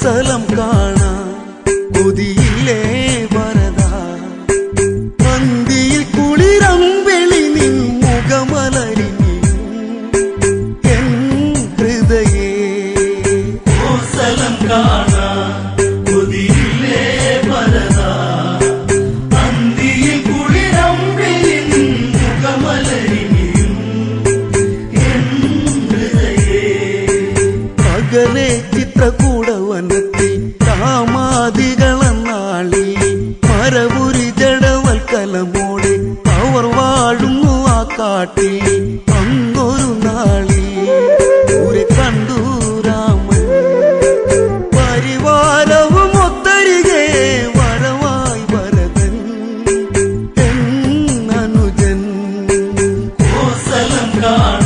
சலம் காணா. புதியிலே வரதா. பந்தியில் குளிரம் வெளினின் முகமலரினின் என் ஹிருதயே. ஓ சலம் காணா. புதியிலே வரதா. பந்தியில் குளிரம் வெளினின் முகமலரினின் என் മരപുരി ജഡവൽക്കലമോടെ അവർ വാഴുന്നു ആ കാട്ടിൽ. അന്നൊരു നാളിൽ ഊരെ കണ്ടു രാമൻ. പരിവാരവും ഒത്തരികെ വരവായി ഭരതൻ എന്നനുജൻ കോസലം കാണും